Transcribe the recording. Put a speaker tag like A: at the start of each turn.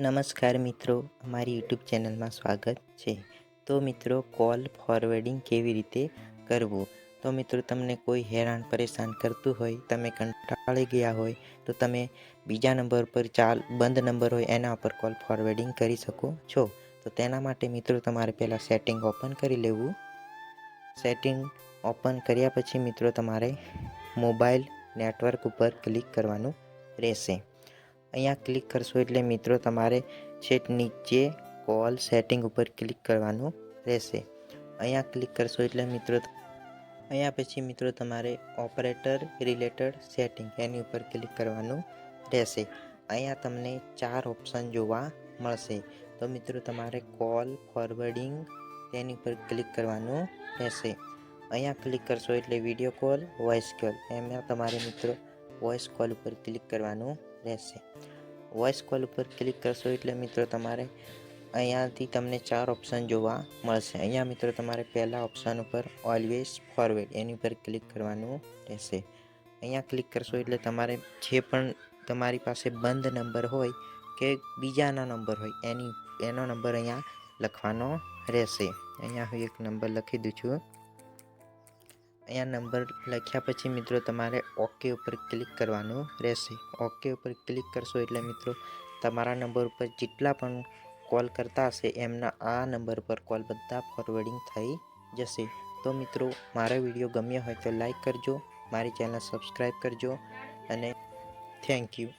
A: નમસ્કાર મિત્રો, અમારી યુટ્યુબ ચેનલમાં સ્વાગત છે. તો મિત્રો, કોલ ફોરવર્ડિંગ કેવી રીતે કરવું? તો મિત્રો, તમને કોઈ હેરાન પરેશાન કરતું હોય, તમે કંટાળી ગયા હોય, તો તમે બીજા નંબર પર ચાલ, બંધ નંબર હોય, એના ઉપર કોલ ફોરવર્ડિંગ કરી શકો છો. તો તેના માટે મિત્રો, તમારે પહેલાં સેટિંગ ઓપન કરી લેવું. સેટિંગ ઓપન કર્યા પછી મિત્રો, તમારે મોબાઈલ નેટવર્ક ઉપર ક્લિક કરવાનું રહેશે. અહીંયા ક્લિક કરશો એટલે મિત્રો તમારે છેક નીચે કોલ સેટિંગ ઉપર ક્લિક કરવાનું રહેશે. અહીંયા ક્લિક કરશો એટલે મિત્રો અહીંયા પછી મિત્રો તમારે ઓપરેટર રિલેટેડ સેટિંગ એની ઉપર ક્લિક કરવાનું રહેશે. અહીંયા તમને ચાર ઓપ્શન જોવા મળશે. તો મિત્રો તમારે કોલ ફોરવર્ડિંગ તેની ઉપર ક્લિક કરવાનું રહેશે. અહીંયા ક્લિક કરશો એટલે વીડિયો કોલ, વોઇસ કોલ. એમાં તમારે મિત્રો વોઇસ કોલ ઉપર ક્લિક કરવાનું રહેશે. વોઇસ કોલ ઉપર ક્લિક કરશો એટલે મિત્રો તમારે અહીંયાથી તમને ચાર ઓપ્શન જોવા મળશે. અહીંયા મિત્રો તમારે પહેલા ઓપ્શન ઉપર ઓલવેઝ ફોરવર્ડ એની ઉપર ક્લિક કરવાનું રહેશે. અહીંયા ક્લિક કરશો એટલે તમારે જે પણ તમારી પાસે બંધ નંબર હોય કે બીજાનો નંબર હોય એની, એનો નંબર અહીંયા લખવાનો રહેશે. અહીંયા હું એક નંબર લખી દઉં છું. અહીંયા નંબર લખ્યા પછી મિત્રો તમારે ઓકે ઉપર ક્લિક કરવાનું રહેશે. ઓકે ઉપર ક્લિક કરશો એટલે મિત્રો તમારા નંબર ઉપર જેટલા પણ કોલ કરતા હશે એમના આ નંબર પર કોલ બધા ફોરવર્ડિંગ થઈ જશે. તો મિત્રો મારો વીડિયો ગમ્યો હોય તો લાઈક કરજો, મારી ચેનલ સબસ્ક્રાઈબ કરજો અને થેન્ક યુ